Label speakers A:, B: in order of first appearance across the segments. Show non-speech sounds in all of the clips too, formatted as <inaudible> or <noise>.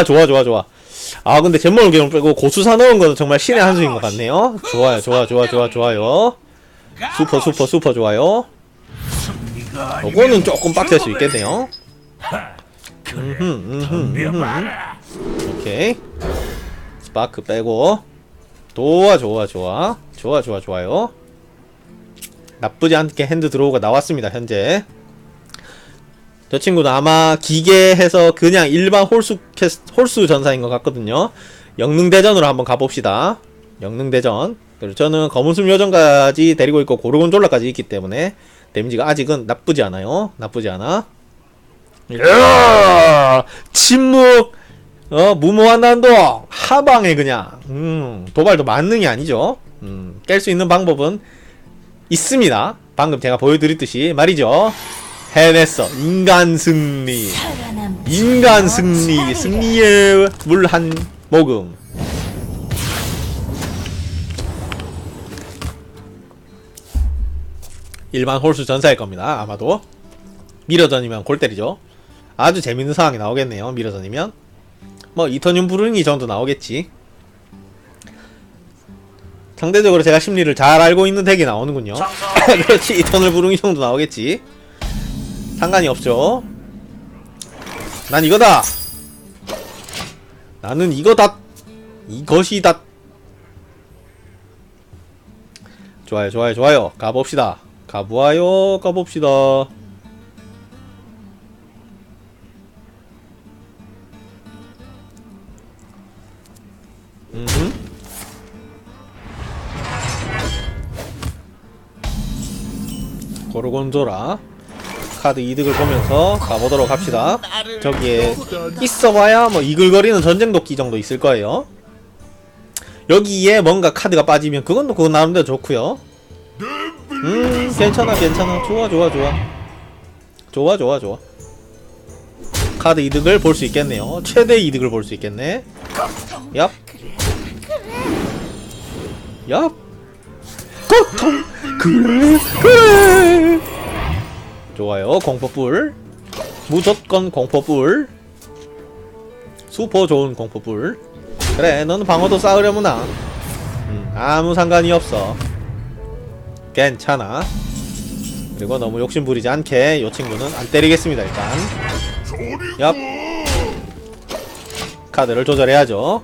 A: 아 좋아 좋아 좋아. 아 근데 잼mol을 경우 빼고 고수사 넣은 거는 정말 신의 한 수인 것 같네요. 좋아요 좋아 좋아 좋아 좋아요. 슈퍼 슈퍼 슈퍼 좋아요. 요거는 조금 빡셀 수 있겠네요. 음흠, 음흠,
B: 덤벼봐라
A: 오케이. 스파크 빼고. 좋아 좋아 좋아. 좋아 좋아 좋아요. 나쁘지 않게 핸드 드로우가 나왔습니다 현재 저 친구는 아마 기계해서 그냥 일반 홀수 캐스, 홀수 전사인 것 같거든요. 영능대전으로 한번 가봅시다. 영능대전. 그리고 저는 검은숨 요정까지 데리고 있고 고르곤졸라까지 있기 때문에 데미지가 아직은 나쁘지 않아요. 나쁘지 않아. 야! 침묵! 어 무모한 난동 하방에 그냥. 음 도발도 만능이 아니죠. 음, 깰 수 있는 방법은 있습니다. 방금 제가 보여드렸듯이 말이죠 해냈어. 인간 승리. 인간 승리. 승리의 물 한 모금. 일반 홀수 전사일 겁니다. 아마도. 미러전이면 골 때리죠. 아주 재밌는 상황이 나오겠네요. 미러전이면. 뭐 이터늄 부르기 정도 나오겠지. 상대적으로 제가 심리를 잘 알고 있는 덱이 나오는군요. <laughs> 그렇지. 이터널 부르기 정도 나오겠지 상관이 없죠. 난 이거다. 나는 이거다. 이것이다. 좋아요 좋아요 좋아요. 가봅시다. 가보아요 가봅시다. 음흠. 고르곤조라 카드 이득을 보면서 가보도록 합시다. 저기에 있어봐야 뭐 이글거리는 전쟁도끼 정도 있을 거예요. 여기에 뭔가 카드가 빠지면 그건 또 그거 나름대로 좋고요. 음 괜찮아 괜찮아. 좋아 좋아 좋아. 좋아 좋아 좋아. 카드 이득을 볼 수 있겠네요. 최대 이득을 볼 수 있겠네. 얍. 얍. 고통 그래 그래 좋아요. 공포불. 무조건 공포불. 슈퍼 좋은 공포불. 그래 너는 방어도 쌓으려무나. 음, 아무 상관이 없어. 괜찮아. 그리고 너무 욕심 부리지 않게 요 친구는 안 때리겠습니다 일단. 얍. 카드를 조절해야죠.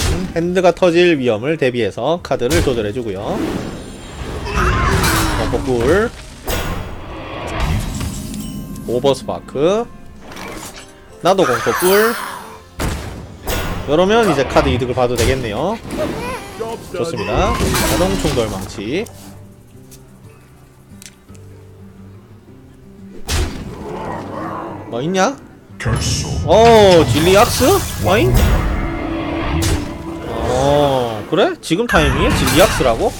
A: 음, 핸드가 터질 위험을 대비해서 카드를 조절해주고요 버퍼꿀 오버스파크 나도 공포꿀 이러면 이제 카드 이득을 봐도 되겠네요 좋습니다 자동 충돌 망치 뭐 있냐? 어 진리악스? 와인? 어 그래? 지금 타이밍에 진리악스라고?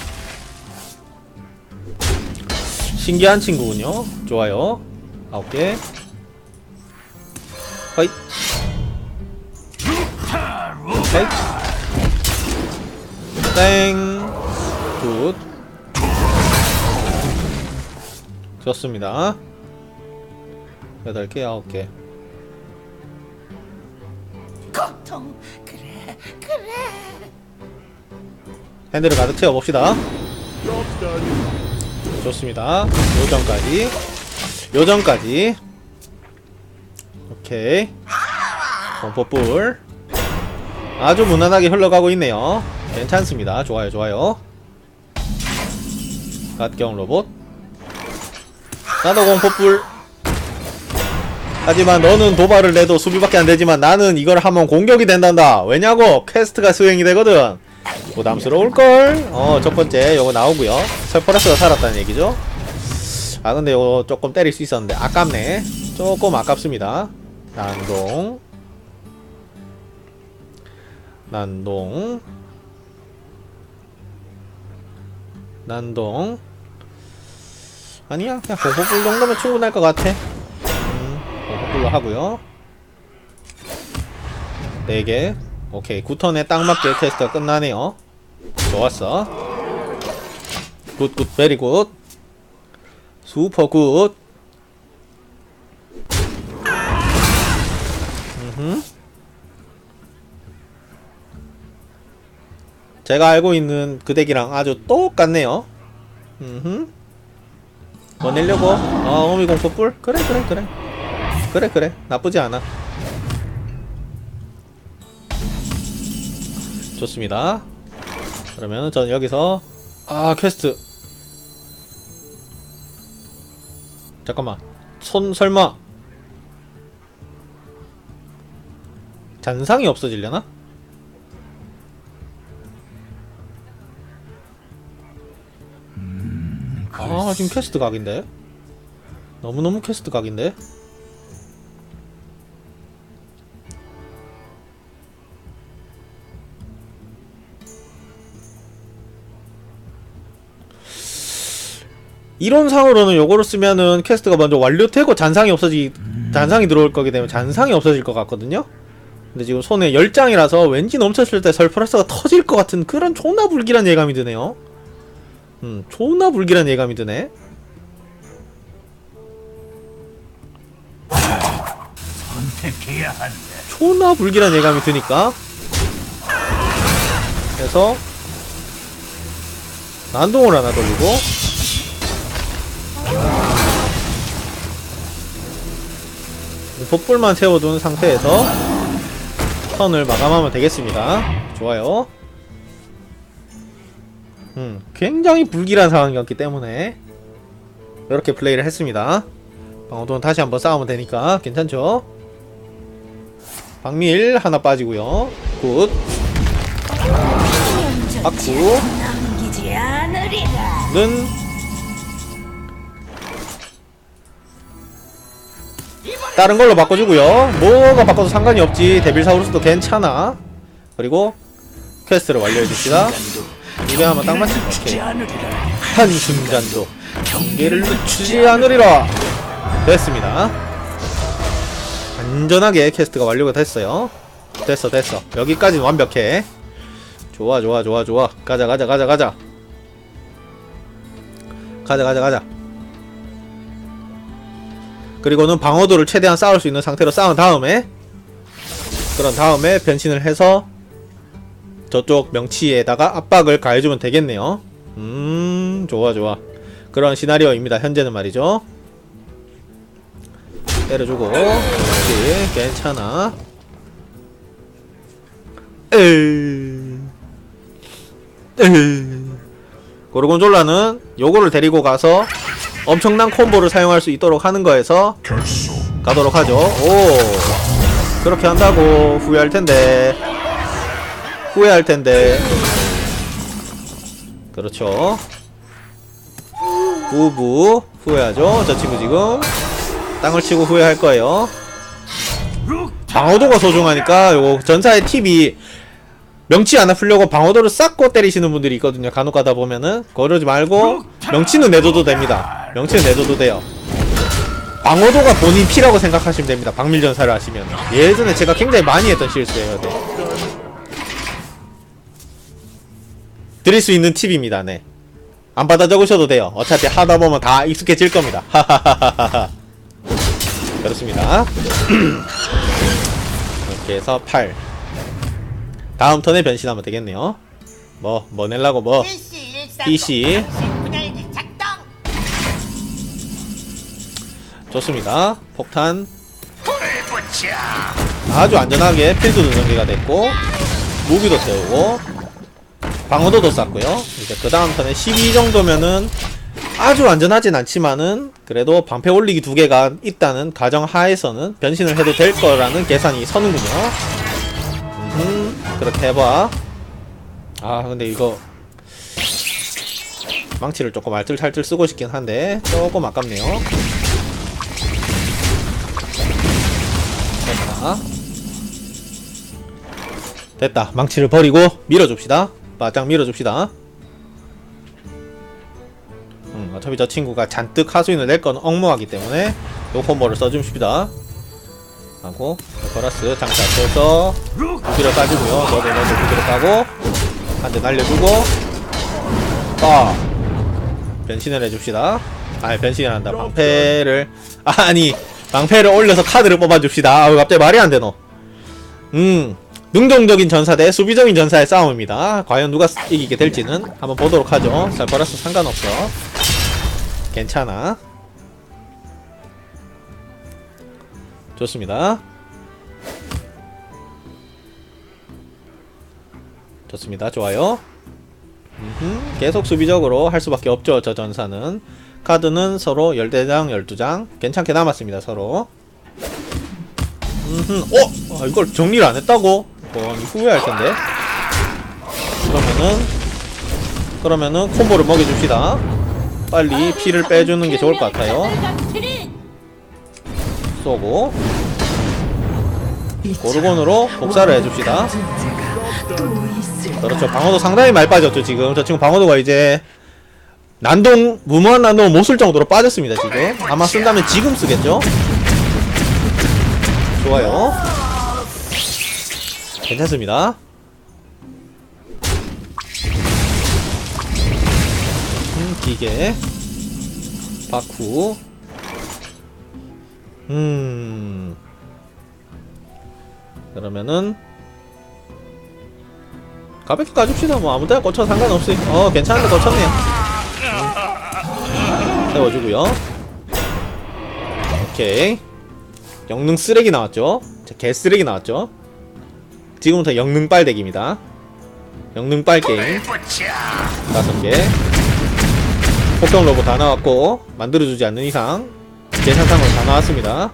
A: 신기한 친구군요. 좋아요. 아홉 개. 허이. 허이. 땡 굿. 좋습니다. 여덟 개 아홉 개.
B: 고통. 그래 그래.
A: 핸들을 가득 채워 봅시다 좋습니다. 요정까지. 요정까지. 오케이. 공포불 아주 무난하게 흘러가고 있네요. 괜찮습니다. 좋아요 좋아요. 갓경 로봇. 나도 공포불 하지만 너는 도발을 내도 수비밖에 안 되지만 나는 이걸 하면 공격이 된단다. 왜냐고? 퀘스트가 수행이 되거든 부담스러울걸. 어 첫번째 요거 나오고요. 설퍼레스가 살았다는 얘기죠. 아 근데 요거 조금 때릴 수 있었는데 아깝네. 조금 아깝습니다. 난동. 난동. 난동. 아니야 그냥 공포불 정도면 충분할 것 같아. 음, 공포불로 하고요. 4개 오케이 9턴에 딱 맞게 아! 테스트가 끝나네요. 좋았어. 굿굿 베리굿 슈퍼 굿 음흠. 제가 알고 있는 그 덱이랑 아주 똑같네요. 음흠. 뭐 내려고? 어, 오미공포뿔? 그래 그래 그래. 그래 그래. 나쁘지 않아. 좋습니다. 그러면 전 여기서 아 퀘스트. 잠깐만. 손 설마. 잔상이 없어지려나? 아 지금 퀘스트 각인데? 너무너무 퀘스트 각인데 이론상으로는 요거를 쓰면은 퀘스트가 먼저 완료되고 잔상이 없어지 잔상이 들어올 거기 때문에 잔상이 없어질 것 같거든요. 근데 지금 손에 10장이라서 왠지 넘쳤을 때 설프라스가 터질 것 같은 그런 존나 불길한 예감이 드네요. 음 존나 불길한 예감이 드네.
B: 선택해야 한다.
A: 존나 불길한 예감이 드니까. 그래서 난동을 하나 돌리고 복불만 세워둔 상태에서 턴을 마감하면 되겠습니다 좋아요 음, 굉장히 불길한 상황이었기 때문에 이렇게 플레이를 했습니다 방어도는 다시 한번 싸우면 되니까 괜찮죠? 박밀 하나 빠지고요. 굿. 박구. 는 다른 걸로 바꿔주고요. 뭐가 바꿔도 상관이 없지. 데빌사우루스도 괜찮아. 그리고 퀘스트를 완료해줍시다. 입에 하면 딱 맞지. 오케이. 한순간도 경계를 늦추지 않으리라. 됐습니다. 안전하게 퀘스트가 완료가 됐어요. 됐어, 됐어. 여기까지는 완벽해. 좋아, 좋아, 좋아, 좋아. 가자, 가자, 가자, 가자. 가자, 가자, 가자. 그리고는 방어도를 최대한 쌓을 수 있는 상태로 쌓은 다음에 그런 다음에 변신을 해서 저쪽 명치에다가 압박을 가해주면 되겠네요. 음, 좋아, 좋아. 그런 시나리오입니다. 현재는 말이죠. 때려주고, 그렇지, 괜찮아. 에이, 에이. 고르곤졸라는 요거를 데리고 가서 엄청난 콤보를 사용할 수 있도록 하는 거에서 가도록 하죠. 오, 그렇게 한다고 후회할 텐데. 후회할 텐데. 그렇죠. 부부 후회하죠. 저 친구 지금 땅을 치고 후회할 거예요. 방어도가 소중하니까 요거 전사의 팁이 명치 안 아프려고 방어도를 쌓고 때리시는 분들이 있거든요. 간혹 가다 보면은 그러지 말고 명치는 내줘도 됩니다. 명치는 내줘도 돼요. 방어도가 본인 피라고 생각하시면 됩니다. 박밀전사를 하시면 예전에 제가 굉장히 많이 했던 실수예요. 네. 드릴 수 있는 팁입니다. 네. 안 받아 적으셔도 돼요. 어차피 하다 보면 다 익숙해질 겁니다. 하하하하하. 그렇습니다. <clears throat> 이렇게 해서 8. 다음 턴에 변신하면 되겠네요. 뭐, 뭐 낼라고 뭐. PC. 좋습니다. 폭탄. 아주 안전하게 필드 누전기가 됐고, 무기도 세우고, 방어도도 쌓고요. 이제 그 다음 턴에 12 정도면은 아주 안전하진 않지만은 그래도 방패 올리기 두 개가 있다는 가정 하에서는 변신을 해도 될 거라는 계산이 서는군요. 음, 그렇게 해봐. 아, 근데 이거 망치를 조금 알뜰살뜰 쓰고 싶긴 한데 조금 아깝네요. 됐다. 망치를 버리고 밀어줍시다. 바짝 밀어줍시다. 음, 어차피 저 친구가 잔뜩 하수인을 낼 건 억무하기 때문에 요 콤보를 써줍시다. 하고 버라스 장착 써서 두기를 까주고요. 너도 너도 두기를 까고 한 대 날려주고 아 변신을 해줍시다. 아 변신을 한다. 방패를 아니 방패를 올려서 카드를 뽑아줍시다. 아 갑자기 말이 안 되노. 음 능동적인 전사 대 수비적인 전사의 싸움입니다. 과연 누가 이기게 될지는 한번 보도록 하죠. 잘 벌었어 상관없어. 괜찮아. 좋습니다. 좋습니다. 좋아요. 계속 수비적으로 할 수밖에 없죠. 저 전사는. 카드는 서로 10대장, 12장. 괜찮게 남았습니다. 서로. 음흠, 어? 아, 이걸 정리를 안 했다고? 이건 후회할 텐데. 그러면은, 그러면은 콤보를 먹여줍시다. 빨리 피를 빼주는 게 좋을 것 같아요. 쏘고, 고르곤으로 복사를 해줍시다. 그렇죠. 방어도 상당히 많이 빠졌죠, 지금. 저 친구 방어도가 이제, 난동, 무모한 난동을 못쓸 정도로 빠졌습니다, 지금. 아마 쓴다면 지금 쓰겠죠? 좋아요. 괜찮습니다. 음, 기계. 바쿠. 음. 그러면은, 가볍게 까줍시다. 뭐, 아무 데나 꽂혀도 상관없어요. 어, 괜찮은데 꽂혔네요. 음. 세워주고요. 오케이. 영능 쓰레기 나왔죠? 자, 개 쓰레기 나왔죠? 지금부터 영능 빨대기입니다. 영능 빨 게임
B: 붙여.
A: 다섯 개. 폭격 로봇 다 나왔고 만들어주지 않는 이상 계산상으로 다 나왔습니다.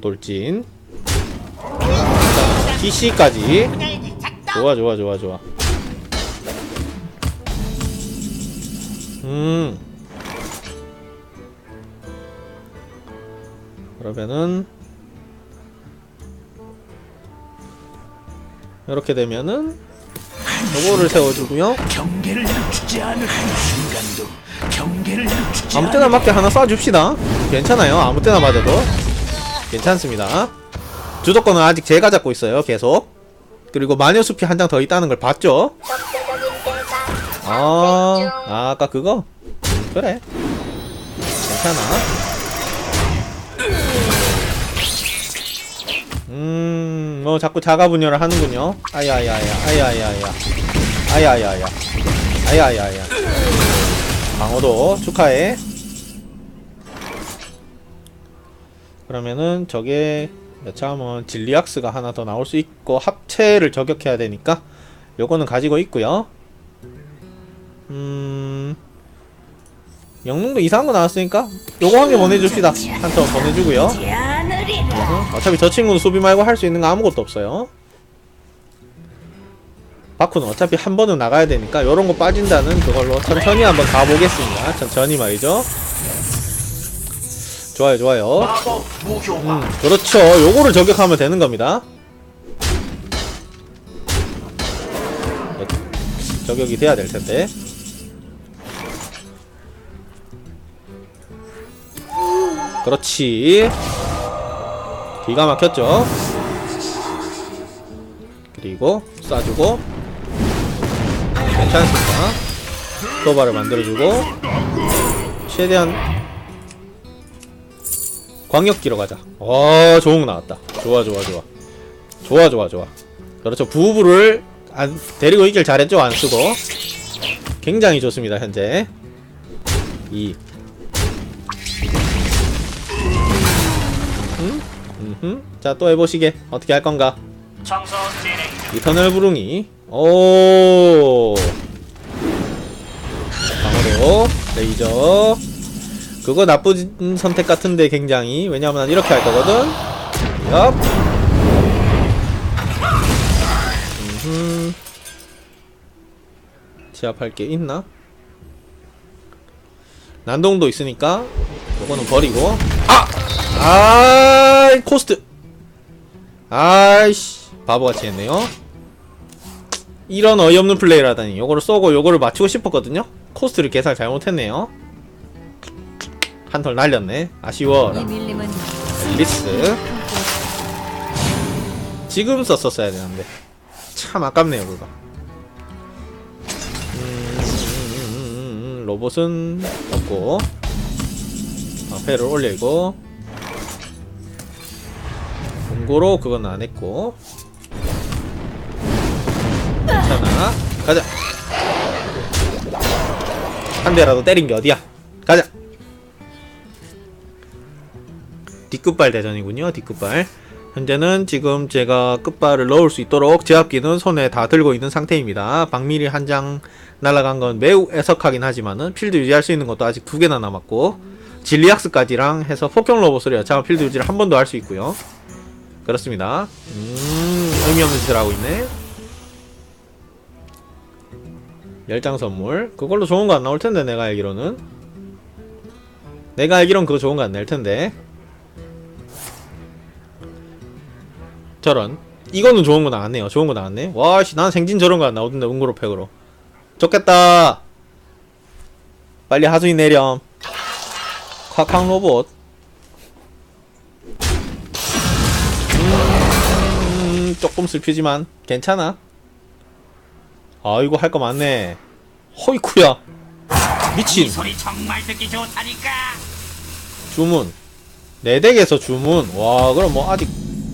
A: 돌진. 자, PC까지. 좋아 좋아 좋아 좋아. 음. 그러면은 이렇게 되면은 요거를 세워주고요.
B: 경계를 늦추지 않을 순간도 경계를 늦추지
A: 아무 때나 맞게 하나 쏴줍시다. 괜찮아요. 아무 때나 맞아도 괜찮습니다. 주도권은 아직 제가 잡고 있어요. 계속. 그리고 마녀숲이 한 장 더 있다는 걸 봤죠? 아, 아 아까 그거? 음, 그래. 괜찮아. 음, 뭐 자꾸 자가 분열을 하는군요. 아야야야, 아야야야, 아야야야, 아야야야. 방어도 축하해. 그러면은 저게 여차하면 진리악스가 하나 더 나올 수 있고 합체를 저격해야 되니까 요거는 가지고 있고요. 음. 영능도 이상한 거 나왔으니까 요거 한 개 보내줍시다. 한 턴 보내주고요.
C: 않으리라.
A: 어차피 저 친구는 수비 말고 할 수 있는 거 아무것도 없어요. 바쿠는 어차피 한 번은 나가야 되니까 요런 거 빠진다는 그걸로 천천히 한번 가보겠습니다. 천천히 말이죠. 좋아요, 좋아요. 음, 그렇죠. 요거를 저격하면 되는 겁니다. 저격이 돼야 될 텐데. 그렇지. 기가 막혔죠. 그리고 쏴주고 괜찮습니다. 도발을 만들어주고 최대한 광역기로 가자. 어, 좋은 거 나왔다. 좋아, 좋아, 좋아. 좋아, 좋아, 좋아. 그렇죠. 부부를 안, 데리고 있길 잘했죠. 안 쓰고. 굉장히 좋습니다. 현재. 2. 음? 자, 또 해보시게. 어떻게 할 건가? 이터널 부릉이. 오. 방어로 레이저. 그거 나쁜 선택 같은데 굉장히 왜냐하면 난 이렇게 할 거거든. 엽. 음흠. 제압할 게 있나? 난동도 있으니까 요거는 버리고. 아! 아 코스트. 아이씨 바보같이 했네요. 이런 어이없는 플레이를 하다니. 요거를 쏘고 요거를 맞추고 싶었거든요. 코스트를 계산 잘못했네요. 한 털 날렸네. 아쉬워. 앨리스. 지금 썼었어야 되는데. 참 아깝네요 그거 로봇은 없고 아, 방패를 올리고 공고로 그건 안했고. 괜찮아. 가자. 한 대라도 때린게 어디야? 가자. 뒷급발 대전이군요 뒷급발. 현재는 지금 제가 끝발을 넣을 수 있도록 제압기는 손에 다 들고 있는 상태입니다. 박밀이 한 장 날아간 건 매우 애석하긴 하지만은 필드 유지할 수 있는 것도 아직 두 개나 남았고 진리학스까지랑 해서 폭격 로봇을 여차하면 필드 유지를 한번더할수 있고요. 그렇습니다. 음, 의미 없는 짓을 하고 있네. 열장 선물. 그걸로 좋은 거 안 나올 텐데, 내가 알기로는. 내가 알기론 그거 좋은 거 안 낼 텐데. 저런. 이거는 좋은 거 나왔네요. 좋은 거 나왔네. 와, 씨, 난 생진 저런 거 안 나오던데, 운고로 팩으로. 좋겠다. 빨리 하수인 내렴. 콱콱 로봇. 음, 조금 슬프지만 괜찮아. 아 이거 할 거 많네. 허이쿠야. 미친.
B: 이 소리 정말 듣기 좋다니까.
A: 주문. 네 덱에서 주문. 와 그럼 뭐 아직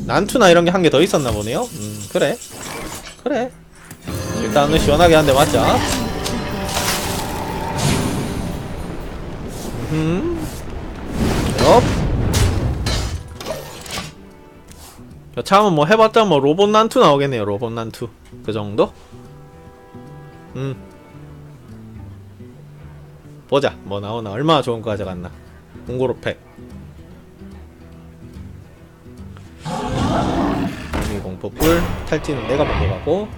A: 난투나 이런 게 한 개 더 있었나 보네요. 음 그래. 그래. 일단은 시원하게 한 대 맞자. 음. 옆. 여차하면 뭐 해봤자 뭐 로봇 난투 나오겠네요. 로봇 난투. 그 정도? 음. 보자. 뭐 나오나. 얼마나 좋은 거 가져갔나. 공고로 팩. 이 공포불. 탈지는 내가 먼저 가고.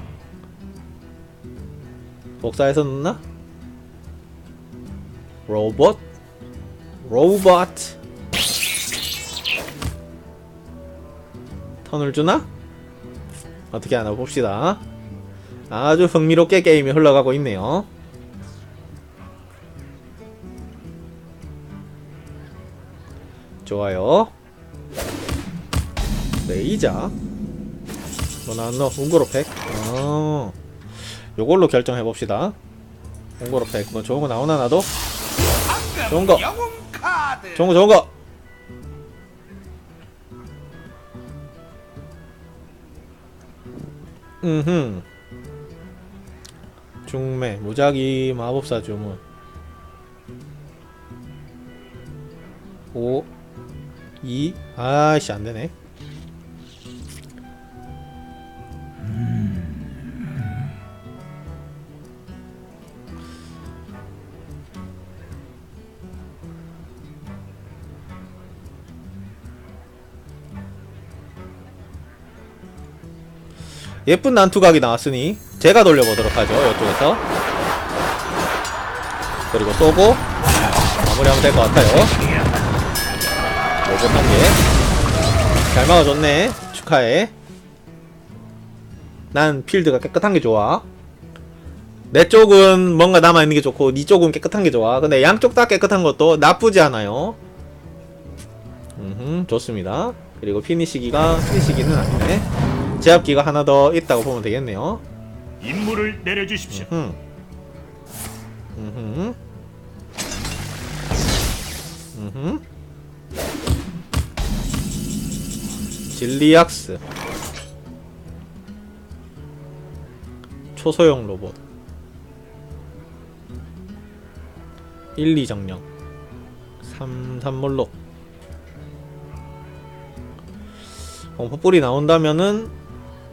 A: 복사해서 넣나? 로봇? 로봇? 턴을 주나? 어떻게 하나 봅시다. 아주 흥미롭게 게임이 흘러가고 있네요. 좋아요. 레이자. 뭐 나왔노? 운고로팩. 어. 요걸로 결정해 봅시다. 운고로팩. 뭐 좋은 거 나오나 나도? 좋은 거.
B: 영웅 카드.
A: 좋은 거 좋은 거. 음흠. 중매 무작위 마법사 주문. 5 2 아씨 안 되네. 예쁜 난투각이 나왔으니 제가 돌려보도록 하죠 이쪽에서. 그리고 쏘고 마무리하면 될 것 같아요. 로봇 한개잘 막아줬네 축하해. 난 필드가 깨끗한 게 좋아. 내 쪽은 뭔가 남아있는 게 좋고 니 쪽은 깨끗한 게 좋아. 근데 양쪽 다 깨끗한 것도 나쁘지 않아요. 음 좋습니다. 그리고 피니시기가 피니시기는 아니네 제압기가 하나 더 있다고 보면 되겠네요.
B: 임무를 내려주십시오.
A: 음. 음. 음. 진리악스. 초소형 로봇. 1, 2 정령. 3, 3몰록. 공포뿔이 나온다면은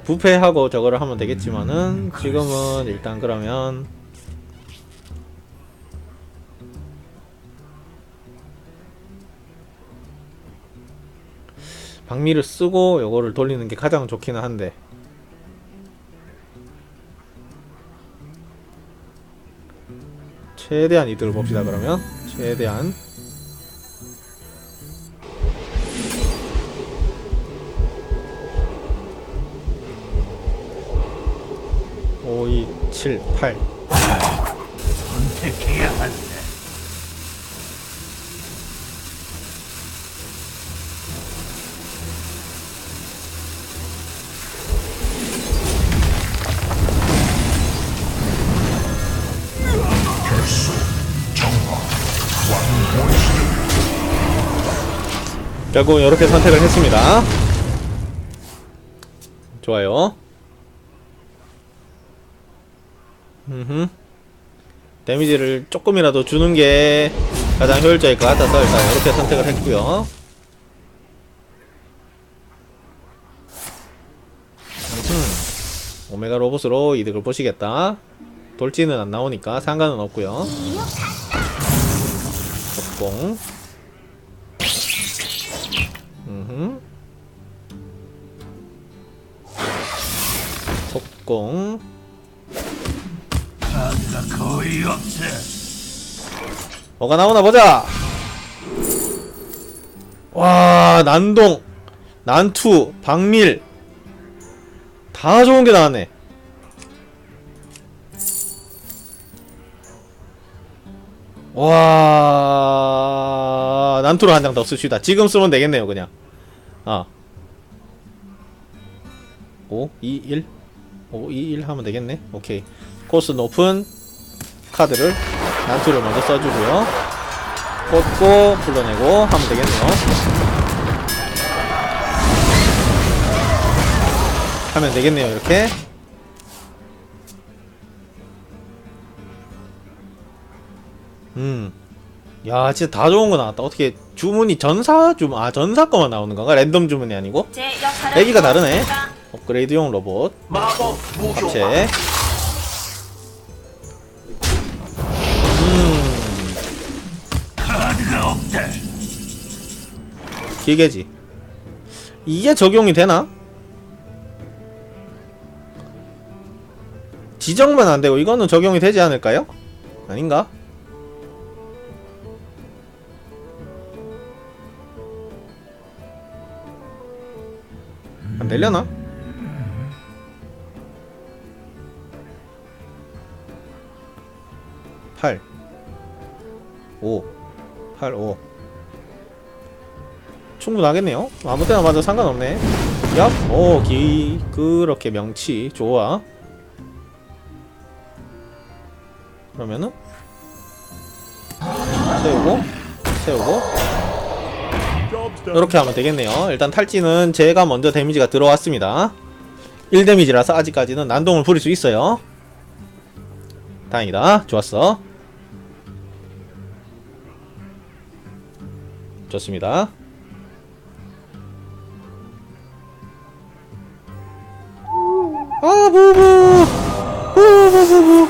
A: 부패하고 저거를 하면 되겠지만은 지금은 일단 그러면 박미를 쓰고 요거를 돌리는 게 가장 좋기는 한데. 최대한 이득을 봅시다 그러면. 최대한 7, 8.
B: 선택해야 한다.
A: 결국 이렇게 선택을 했습니다. 좋아요. 음흠. 데미지를 조금이라도 주는 게 가장 효율적일 것 같아서 일단 이렇게 선택을 했고요. 오메가 로봇으로 이득을 보시겠다. 돌진은 안 나오니까 상관은 없고요. 속공. 음흠. 속공.
B: 카드가 거의 없어.
A: 뭐가 나오나 보자. 와 난동, 난투, 박밀 다 좋은 게 나왔네. 와 난투로 한 장더 씁시다. 지금 쓰면 되겠네요 그냥. 아. 5, 2, 1 5, 2, 1 하면 되겠네. 오케이. 코스 높은 카드를 난투를 먼저 써주고요. 꽂고 불러내고 하면 되겠네요. 하면 되겠네요. 이렇게. 음. 야, 진짜 다 좋은 거 나왔다. 어떻게 주문이 전사 주문 아 전사 거만 나오는 건가? 랜덤 주문이 아니고? 애기가 다르네. 업그레이드용 로봇
B: 마법 무효.
A: 합체. 기계지. 이게 적용이 되나? 지정만 안 되고 이거는 적용이 되지 않을까요? 아닌가? 안 되려나? 팔, 오, 팔, 오. 충분하겠네요. 아무 때나 맞아 상관없네. 얍, 오, 기, 그렇게 명치, 좋아. 그러면은 세우고, 세우고, 이렇게 하면 되겠네요. 일단 탈지는 제가 먼저 데미지가 들어왔습니다. 1데미지라서 아직까지는 난동을 부릴 수 있어요. 다행이다. 좋았어. 좋습니다. 아 부부 부부부부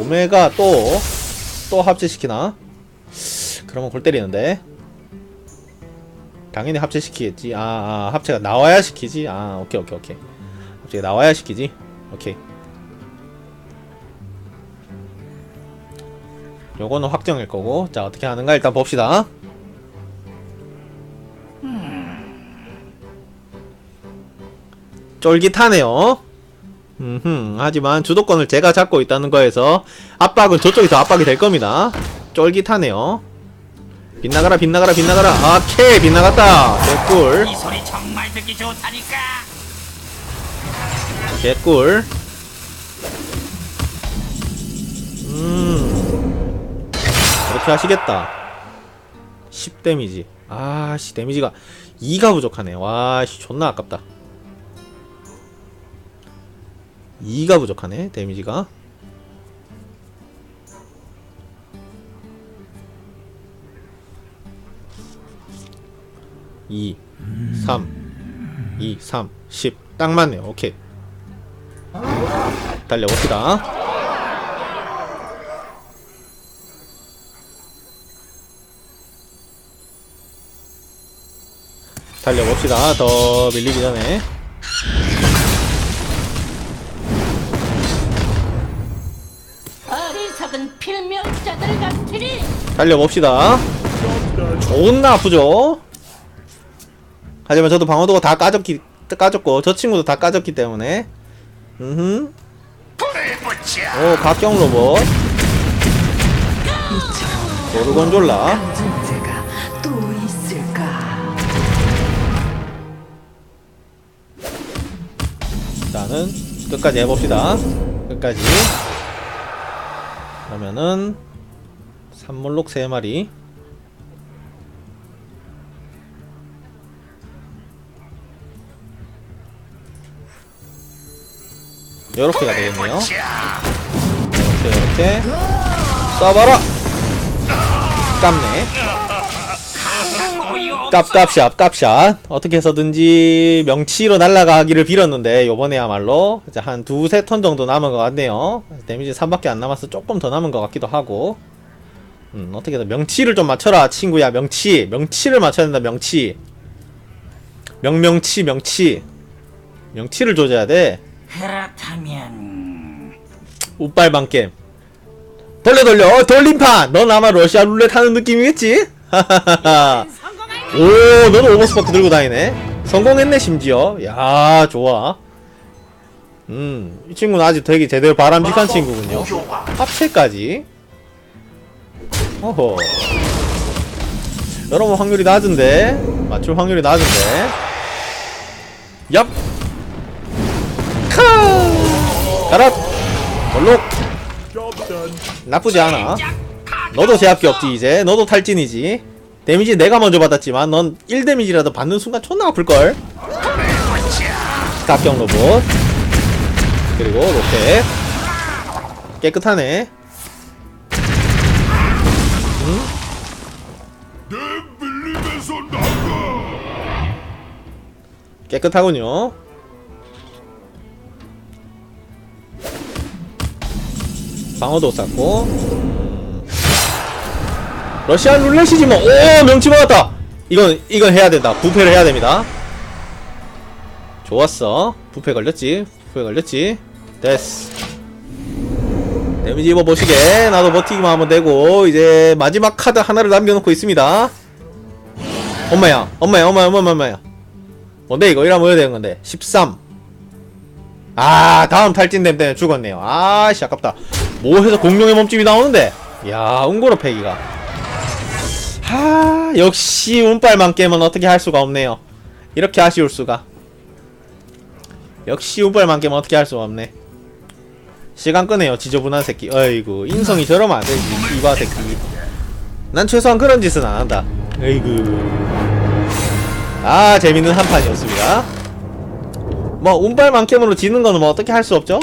A: 오메가 또 또 합체시키나? 그러면 골 때리는데. 당연히 합체시키겠지. 아, 아 합체가 나와야 시키지? 아 오케이 오케이 오케이. 합체가 나와야 시키지? 오케이. 요거는 확정일 거고. 자 어떻게 하는가 일단 봅시다 쫄깃하네요 음흠, 하지만 주도권을 제가 잡고 있다는 거에서 압박은 저쪽이 더 압박이 될 겁니다. 쫄깃하네요. 빗나가라, 빗나가라, 빗나가라. 오케이, 빗나갔다. 개꿀,
B: 이 소리 정말 듣기 좋다니까.
A: 개꿀. 음, 그렇게 하시겠다. 10 데미지. 아, 씨, 데미지가 2가 부족하네. 와, 씨, 존나 아깝다. 2가 부족하네, 데미지가. 이, 삼, 이, 삼, 십. 딱 맞네요. 오케이. 달려봅시다. 달려봅시다. 더 밀리기 전에.
C: 어리석은 필명자들 같으니
A: 달려봅시다. 존나 아프죠? 하지만 저도 방어도가 다 까졌기, 까졌고, 저 친구도 다 까졌기 때문에. 음
B: 불을 붙여.
A: 오, 각경 로봇. 고르곤졸라.
D: 존재가 또 있을까?
A: 일단은 끝까지 해봅시다. 끝까지. 그러면은 산물록 3마리. 요렇게가 되겠네요. 이렇게 이렇게. 쏴봐라! 깝네 깝깝샷 깝샷 어떻게 해서든지 명치로 날아가기를 빌었는데 요번에야말로 이제 한 두세 턴 정도 남은 것 같네요. 데미지 3밖에 안 남아서 조금 더 남은 것 같기도 하고. 음 어떻게 해서 명치를 좀 맞춰라 친구야. 명치. 명치를 맞춰야 된다 명치. 명명치 명치. 명치를 조져야 돼.
B: 그렇다면.
A: 우빨방 게임. 돌려 돌려. 어, 돌림판. 넌 아마 러시아 룰렛 하는 느낌이겠지? <laughs> 오 너도 오버스파크 들고 다니네 성공했네 심지어 야 좋아 음이 친구는 아직 되게 제대로 바람직한 친구군요 합체까지 어허 여러분 확률이 낮은데 맞출 확률이 낮은데 얍 카! 가라! 얼룩! 나쁘지 않아. 너도 제압기 없지, 이제. 너도 탈진이지. 데미지 내가 먼저 받았지만, 넌 1데미지라도 받는 순간 존나 아플걸? 각경 로봇. 그리고 로켓. 깨끗하네. 깨끗하군요. 방어도 쌓고 음. 러시아 룰렛이지 뭐. 오 명치 먹었다. 이건 이건 해야 된다. 부패를 해야 됩니다. 좋았어. 부패 걸렸지. 부패 걸렸지. 됐어. 데미지 입어 보시게. 나도 버티기만 하면 되고 이제 마지막 카드 하나를 남겨놓고 있습니다. 엄마야, 엄마야, 엄마야, 엄마야, 엄마야. 뭔데 이거 이러면 해야 되는 건데. 13. 아 다음 탈진됨 때문에 죽었네요 아씨 아깝다 뭐 해서 공룡의 몸집이 나오는데 야 운고로 패기가 하 역시 운빨만 깨면 어떻게 할 수가 없네요. 이렇게 아쉬울 수가. 역시 운빨만 깨면 어떻게 할 수가 없네. 시간 끄네요 지저분한 새끼. 어이구 인성이 저러면 안되지 이바 새끼. 난 최소한 그런 짓은 안 한다. 어이구 아 재밌는 한판이었습니다. 뭐 운빨만큼으로 지는 거는 뭐 어떻게 할 수 없죠?